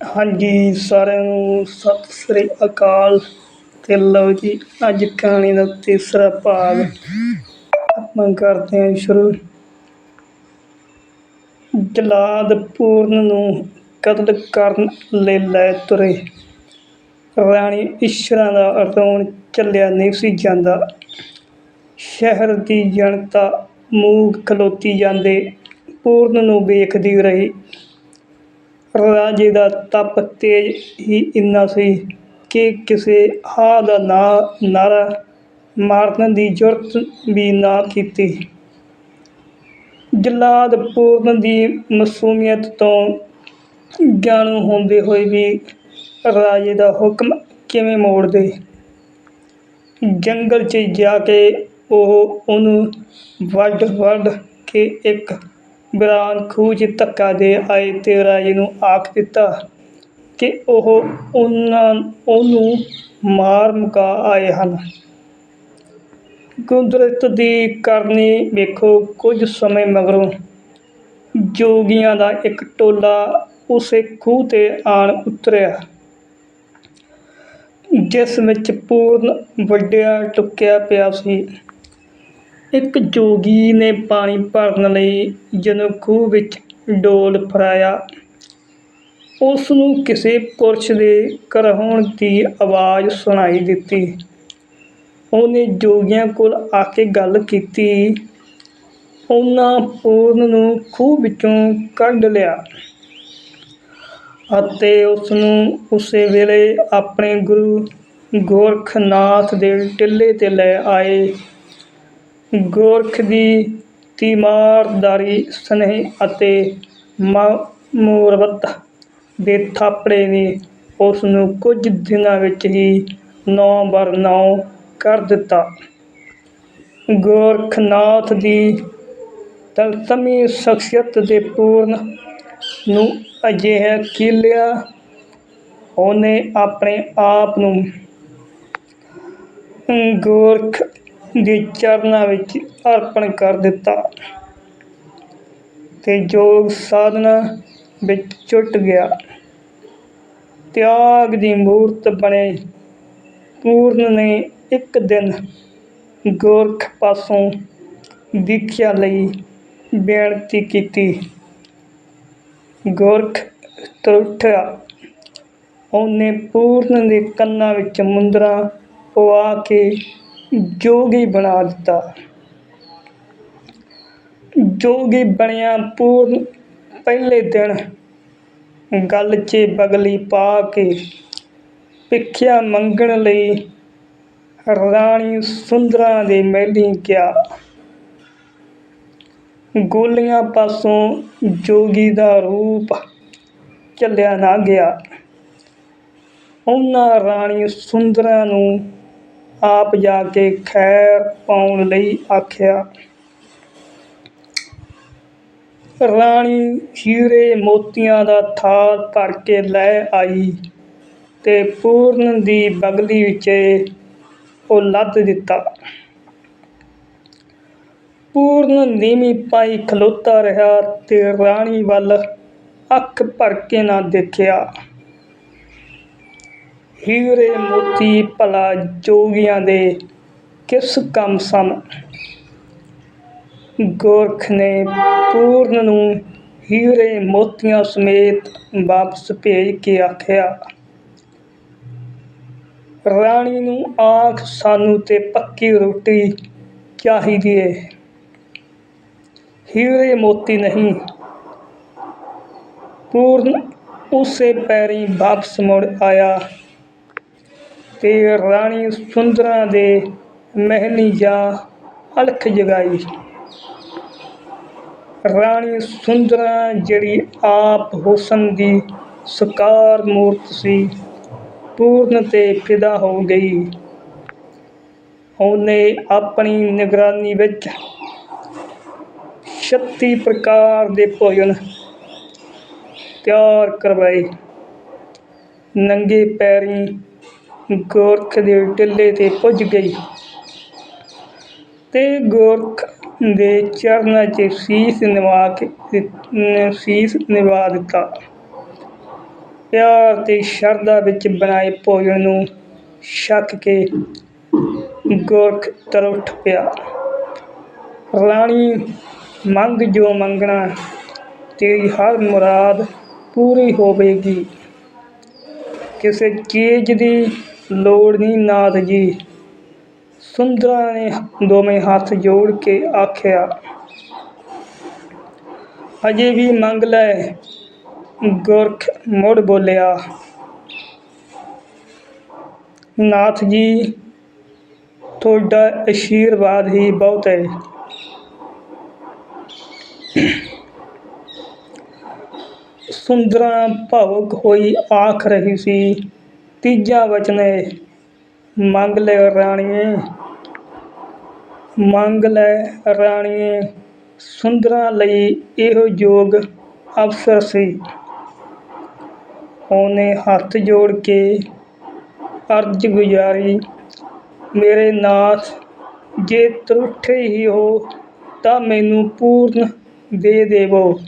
ਹਾਂਜੀ, ਸਾਰਿਆਂ ਨੂੰ ਸਤਿ ਸ੍ਰੀ ਅਕਾਲ ਤੇ ਲਓ ਜੀ, ਅੱਜ ਕਹਾਣੀ ਦਾ ਤੀਸਰਾ ਭਾਗ। ਆਪਾਂ ਕਰਦੇ ਹਾਂ ਸ਼ੁਰੂ। ਜਲਾਦ ਪੂਰਨ ਨੂੰ ਕਤਲ ਕਰਨ ਲਈ ਲੈ ਤੁਰੇ। ਰਾਣੀ ਇਸ਼ਰਾਂ ਦਾ ਰੋਣ ਚੱਲਿਆ ਨਹੀਂ ਸੀ ਜਾਂਦਾ। ਸ਼ਹਿਰ ਦੀ ਜਨਤਾ ਮੂੰਹ ਖਲੋਤੀ ਜਾਂਦੇ ਪੂਰਨ ਨੂੰ ਵੇਖਦੀ ਰਹੀ। ਰਾਜੇ ਦਾ ਤਪ ਤੇਜ ਹੀ ਇੰਨਾ ਸੀ ਕਿ ਕਿਸੇ ਹਾ ਦਾ ਨਾ, ਨਾਰਾ ਮਾਰਨ ਦੀ ਜ਼ਰੂਰਤ ਵੀ ਨਾ ਕੀਤੀ। ਜਲਾਦ ਪੂਰਨ ਦੀ ਮਾਸੂਮੀਅਤ ਤੋਂ ਜਾਣੂ ਹੁੰਦੇ ਹੋਏ ਵੀ ਰਾਜੇ ਦਾ ਹੁਕਮ ਕਿਵੇਂ ਮੋੜਦੇ? ਜੰਗਲ 'ਚ ਜਾ ਕੇ ਉਹ ਉਹਨੂੰ ਵੱਢ ਵੱਢ ਕੇ ਇੱਕ ਬਿਰਾਨ ਖੂਹ 'ਚ ਧੱਕਾ ਦੇ ਆਏ ਤੇ ਰਾਜੇ ਨੂੰ ਆਖ ਦਿੱਤਾ ਕਿ ਉਹ ਉਹਨਾਂ, ਉਹਨੂੰ ਮਾਰ ਮੁਕਾ ਆਏ ਹਨ। ਕੁਦਰਤ ਦੀ ਕਰਨੀ ਵੇਖੋ ਕੁਝ ਸਮੇਂ ਮਗਰੋਂ। ਜੋਗੀਆਂ ਦਾ ਇੱਕ ਟੋਲਾ ਉਸੇ ਖੂਹ ਤੇ ਆਣ ਉਤਰਿਆ, ਜਿਸ ਵਿੱਚ ਪੂਰਨ ਵੱਡਿਆ ਟੁੱਕਿਆ ਪਿਆ ਸੀ। ਇੱਕ ਜੋਗੀ ਨੇ ਪਾਣੀ ਭਰਨ ਲਈ ਜਦੋਂ ਖੂਹ ਵਿੱਚ ਡੋਲ ਫਰਾਇਆ ਉਸ ਨੂੰ ਕਿਸੇ ਪੁਰਸ਼ ਦੇ ਕਰਹਾਉਣ ਦੀ ਆਵਾਜ਼ ਸੁਣਾਈ ਦਿੱਤੀ। ਉਹਨੇ ਜੋਗੀਆਂ ਕੋਲ ਆ ਕੇ ਗੱਲ ਕੀਤੀ। ਉਹਨਾਂ ਪੂਰਨ ਨੂੰ ਖੂਹ ਵਿੱਚੋਂ ਕੱਢ ਲਿਆ ਅਤੇ ਉਸ ਨੂੰ ਉਸੇ ਵੇਲੇ ਆਪਣੇ ਗੁਰੂ ਗੋਰਖਨਾਥ ਦੇ ਟਿੱਲੇ ਤੇ ਲੈ ਆਏ। ਗੋਰਖ ਦੀ ਤੀਮਾਰਦਾਰੀ ਸਨੇਹ ਅਤੇ ਮੂਰਬਤ ਦੇ ਥਾਪੜੇ ਨੇ ਉਸ ਨੂੰ ਕੁਝ ਦਿਨਾਂ ਵਿੱਚ ਹੀ ਨੌ ਬਰ ਨੌ ਕਰ ਦਿੱਤਾ। ਗੋਰਖਨਾਥ ਦੀ ਤਲਤਮੀ ਸ਼ਖਸੀਅਤ ਦੇ ਪੂਰਨ ਨੂੰ ਅਜਿਹਾ ਕੀਲਿਆ ਉਹਨੇ ਆਪਣੇ ਆਪ ਨੂੰ ਗੋਰਖ ਦੇ ਚਰਨਾਂ ਵਿੱਚ ਅਰਪਣ ਕਰ ਦਿੱਤਾ। ਤੇ ਯੋਗ ਸਾਧਨਾ ਵਿੱਚ ਚੁੱਟ ਗਿਆ। ਤਿਆਗ ਦੀ ਮੂਰਤ ਬਣੇ। ਪੂਰਨ ਨੇ ਇੱਕ ਦਿਨ ਗੋਰਖ ਪਾਸੋਂ ਦੀਖਿਆ ਲਈ ਬੇਨਤੀ ਕੀਤੀ। ਗੋਰਖ ਤਰੁੱਠਿਆ। ਉਹਨੇ ਪੂਰਨ ਦੇ ਕੰਨਾਂ ਵਿੱਚ ਮੁੰਦਰਾ ਪਵਾ ਕੇ ਜੋਗੀ ਬਣਾ ਦਿੱਤਾ। ਜੋਗੀ ਬਣਿਆ ਪੂਰਨ ਪਹਿਲੇ ਦਿਨ। ਗਲ 'ਚ ਬਗਲੀ ਪਾ ਕੇ ਭਿੱਖਿਆ ਮੰਗਣ ਲਈ ਰਾਣੀ ਸੁੰਦਰਾਂ ਦੇ ਮਹਿਲੀਂ ਗਿਆ। ਗੋਲੀਆਂ ਪਾਸੋਂ ਜੋਗੀ ਦਾ ਰੂਪ ਚੱਲਿਆ ਨਾ ਗਿਆ। ਉਹਨਾਂ ਰਾਣੀ ਸੁੰਦਰਾਂ ਨੂੰ ਆਪ ਜਾ ਕੇ ਖੈਰ ਪਾਉਣ ਲਈ ਆਖਿਆ। ਰਾਣੀ ਹੀਰੇ ਮੋਤੀਆਂ ਦਾ ਥਾਲ ਭਰ ਕੇ ਲੈ ਆਈ ਤੇ ਪੂਰਨ ਦੀ ਬਗਲੀ ਵਿੱਚ ਉਹ ਲੱਦ ਦਿੱਤਾ। ਪੂਰਨ ਨੀਵੀਂ ਪਾਈ ਖਲੋਤਾ ਰਿਹਾ ਤੇ ਰਾਣੀ ਵੱਲ ਅੱਖ ਭਰ ਕੇ ਨਾ ਦੇਖਿਆ। ਹੀਰੇ ਮੋਤੀ ਭਲਾ ਜੋਗੀਆਂ ਦੇ ਕਿਸ ਕੰਮ ਸਨ ਗੋਰਖ ਨੇ ਪੂਰਨ ਨੂੰ ਹੀਰੇ ਮੋਤੀਆਂ ਸਮੇਤ ਵਾਪਸ ਭੇਜ ਕੇ ਆਖਿਆ, ਰਾਣੀ ਨੂੰ ਆਖ ਸਾਨੂੰ ਤੇ ਪੱਕੀ ਰੋਟੀ ਚਾਹੀਦੀ ਏ। ਹੀਰੇ ਮੋਤੀ ਨਹੀਂ। ਪੂਰਨ ਉਸੇ ਪੈਰੀ ਵਾਪਸ ਮੁੜ ਆਇਆ। ਤੇ ਰਾਣੀ ਸੁੰਦਰਾਂ ਦੇ ਮਹਿਲੀ ਜਾ ਅਲਖ ਜਗਾਈ। ਰਾਣੀ ਸੁੰਦਰਾਂ ਜਿਹੜੀ ਆਪ ਹੁਸਨ ਦੀ ਸਕਾਰ ਮੂਰਤ ਸੀ, ਪੂਰਨ ਤੇ ਫਿਦਾ ਹੋ ਗਈ। ਉਹਨੇ ਆਪਣੀ ਨਿਗਰਾਨੀ ਵਿੱਚ 36 ਪ੍ਰਕਾਰ ਦੇ ਭੋਜਨ ਤਿਆਰ ਕਰਵਾਏ। ਨੰਗੇ ਪੈਰੀਂ ਗੋਰਖ ਦੇ ਟਿੱਲੇ ਤੇ ਪੁੱਜ ਗਈ ਤੇ ਗੋਰਖ ਦੇ ਚਰਨਾਂ 'ਚ ਸੀਸ ਨਿਵਾ ਕੇ ਦਿੱਤ- ਸੀਸ ਨਿਵਾ ਦਿੱਤਾ। ਪਿਆਰ ਤੇ ਸ਼ਰਧਾ ਵਿੱਚ ਬਣਾਏ ਭੋਜਨ ਨੂੰ ਛੱਕ ਕੇ ਗੋਰਖ ਤਰ ਉੱਠ ਪਿਆ। ਰਾਣੀ, ਮੰਗ ਜੋ ਮੰਗਣਾ, ਤੇਰੀ ਹਰ ਮੁਰਾਦ ਪੂਰੀ ਹੋਵੇਗੀ। ਕਿਸੇ ਚੀਜ਼ ਦੀ ਲੋੜ ਨਹੀਂ ਨਾਥ ਜੀ। ਸੁੰਦਰਾਂ ਨੇ ਦੋਵੇਂ ਹੱਥ ਜੋੜ ਕੇ ਆਖਿਆ, ਅਜੇ ਵੀ ਮੰਗ ਲੈ। ਗੁਰਖ ਮੁੜ ਬੋਲਿਆ, ਨਾਥ ਜੀ, ਤੁਹਾਡਾ ਅਸ਼ੀਰਵਾਦ ਹੀ ਬਹੁਤ ਹੈ। ਸੁੰਦਰਾਂ ਭਾਵੁਕ ਹੋਈ ਆਖ ਰਹੀ ਸੀ। ਤੀਜਾ ਵਚਨ ਹੈ, ਮੰਗ ਲੈ ਰਾਣੀਏ, ਮੰਗ ਲੈ ਰਾਣੀਏ, ਸੁੰਦਰਾਂ ਲਈ ਇਹੋ ਯੋਗ ਅਵਸਰ ਸੀ। ਉਹਨੇ ਹੱਥ ਜੋੜ ਕੇ ਅਰਜ਼ ਗੁਜ਼ਾਰੀ, ਮੇਰੇ ਨਾਥ, ਜੇ ਤਰੁੱਠੇ ਹੀ ਹੋ ਤਾਂ ਮੈਨੂੰ ਪੂਰਨ ਦੇ ਦੇਵੋ।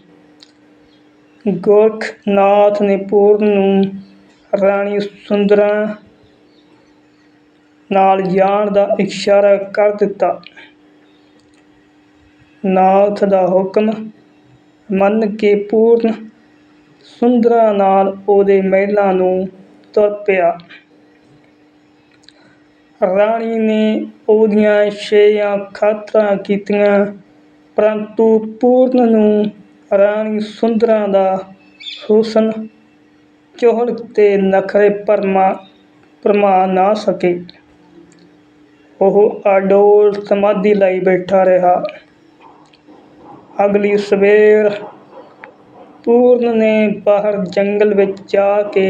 ਗੋਰਖਨਾਥ ਨੇ ਪੂਰਨ ਨੂੰ ਰਾਣੀ ਸੁੰਦਰਾਂ ਨਾਲ ਜਾਣ ਦਾ ਇਸ਼ਾਰਾ ਕਰ ਦਿੱਤਾ। ਨਾਥ ਦਾ ਹੁਕਮ ਮੰਨ ਕੇ ਪੂਰਨ ਸੁੰਦਰਾ ਨਾਲ ਉਹਦੇ ਮਹਿਲਾਂ ਨੂੰ ਤੁਰ ਪਿਆ। ਰਾਣੀ ਨੇ ਉਹਦੀਆਂ ਛੇਆਂ ਖਾਤਰਾਂ ਕੀਤੀਆਂ, ਪਰੰਤੂ ਪੂਰਨ ਨੂੰ ਰਾਣੀ ਸੁੰਦਰਾਂ ਦਾ ਹੁਸਨ ਚੋਹਲ ਤੇ ਨਖਰੇ ਪਰਮਾ ਭਰਮਾ ਨਾ ਸਕੇ। ਉਹ ਅਡੋਲ ਸਮਾਧੀ ਲਈ ਬੈਠਾ ਰਿਹਾ। ਅਗਲੀ ਸਵੇਰ ਪੂਰਨ ਨੇ ਬਾਹਰ ਜੰਗਲ ਵਿੱਚ ਜਾ ਕੇ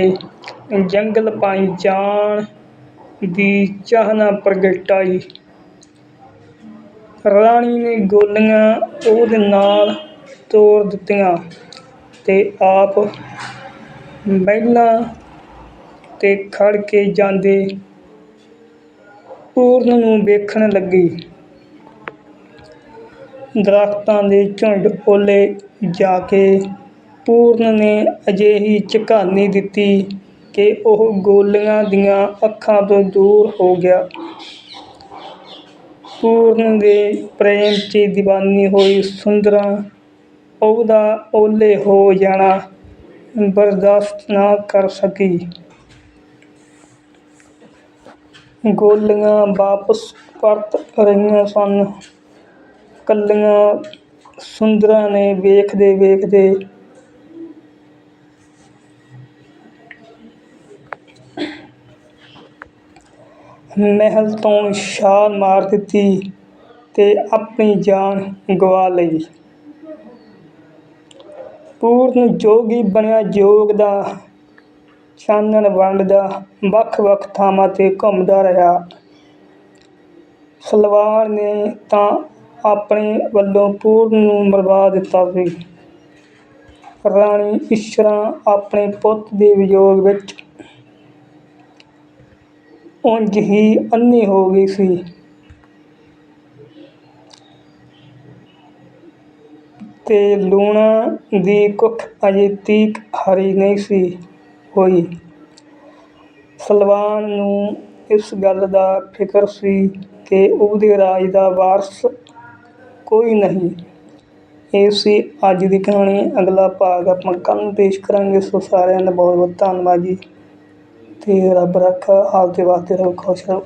ਜੰਗਲ ਪਾਣੀ ਜਾਣ ਦੀ ਚਾਹਨਾ ਪ੍ਰਗਟਾਈ। ਰਾਣੀ ਨੇ ਗੋਲੀਆਂ ਉਹਦੇ ਨਾਲ ਤੋੜ ਦਿੱਤੀਆਂ ਤੇ ਆਪ ਮਹਿਲਾਂ ਤੇ ਖੜ ਕੇ ਜਾਂਦੇ ਪੂਰਨ ਨੂੰ ਵੇਖਣ ਲੱਗੀ। ਦਰੱਖਤਾਂ ਦੇ ਝੁੰਡ ਓਲੇ ਜਾ ਕੇ ਪੂਰਨ ਨੇ ਅਜਿਹੀ ਝਕਾਨੀ ਦਿੱਤੀ ਕਿ ਉਹ ਗੋਲੀਆਂ ਦੀਆਂ ਅੱਖਾਂ ਤੋਂ ਦੂਰ ਹੋ ਗਿਆ। ਪੂਰਨ ਦੇ ਪ੍ਰੇਮ 'ਚ ਦੀਵਾਨੀ ਹੋਈ ਸੁੰਦਰਾਂ, ਉਹਦਾ ਓਲੇ ਹੋ ਜਾਣਾ। ਬਰਦਾਸ਼ਤ ਨਾ ਕਰ ਸਕੀ। ਗੋਲੀਆਂ ਵਾਪਸ ਪਰਤ ਰਹੀਆਂ ਸਨ। ਕੱਲੀਆਂ ਸੁੰਦਰਾਂ ਨੇ ਵੇਖਦੇ ਵੇਖਦੇ ਮਹਿਲ ਤੋਂ ਛਾਲ ਮਾਰ ਦਿੱਤੀ ਤੇ ਆਪਣੀ ਜਾਨ ਗਵਾ ਲਈ। ਪੂਰਨ ਜੋਗੀ ਬਣਿਆ ਜੋਗ ਦਾ, ਚਾਨਣ ਵੰਡਦਾ ਵੱਖ-ਵੱਖ ਥਾਵਾਂ ਤੇ ਘੁੰਮਦਾ ਰਿਹਾ। ਸਲਵਾਰ ਨੇ ਤਾਂ ਆਪਣੇ ਵੱਲੋਂ ਪੂਰਨ ਨੂੰ ਮਰਵਾ ਦਿੱਤਾ ਸੀ। ਰਾਣੀ ਇਸ਼ਰਾ ਆਪਣੇ ਪੁੱਤ ਦੇ ਵਿਯੋਗ ਵਿੱਚ ਉਂਝ ਹੀ ਅੰਨੀ ਹੋ ਗਈ ਸੀ। ਅਤੇ ਲੂਣਾ ਦੀ ਕੁੱਖ ਅਜੇ ਤੀਕ ਹਰੀ ਨਹੀਂ ਸੀ ਹੋਈ। ਸਲਵਾਨ ਨੂੰ ਇਸ ਗੱਲ ਦਾ ਫਿਕਰ ਸੀ ਕਿ ਉਹਦੇ ਰਾਜ ਦਾ ਵਾਰਸ ਕੋਈ ਨਹੀਂ। ਇਹ ਸੀ ਅੱਜ ਦੀ ਕਹਾਣੀ। ਅਗਲਾ ਭਾਗ ਆਪਾਂ ਕੱਲ੍ਹ ਨੂੰ ਪੇਸ਼ ਕਰਾਂਗੇ। ਸੋ ਸਾਰਿਆਂ ਦਾ ਬਹੁਤ ਬਹੁਤ ਧੰਨਵਾਦ ਜੀ। ਅਤੇ ਰੱਬ ਰੱਖਾ, ਆਪਦੇ ਵਾਸਤੇ ਰਹੋ, ਖੁਸ਼ ਰਹੋ।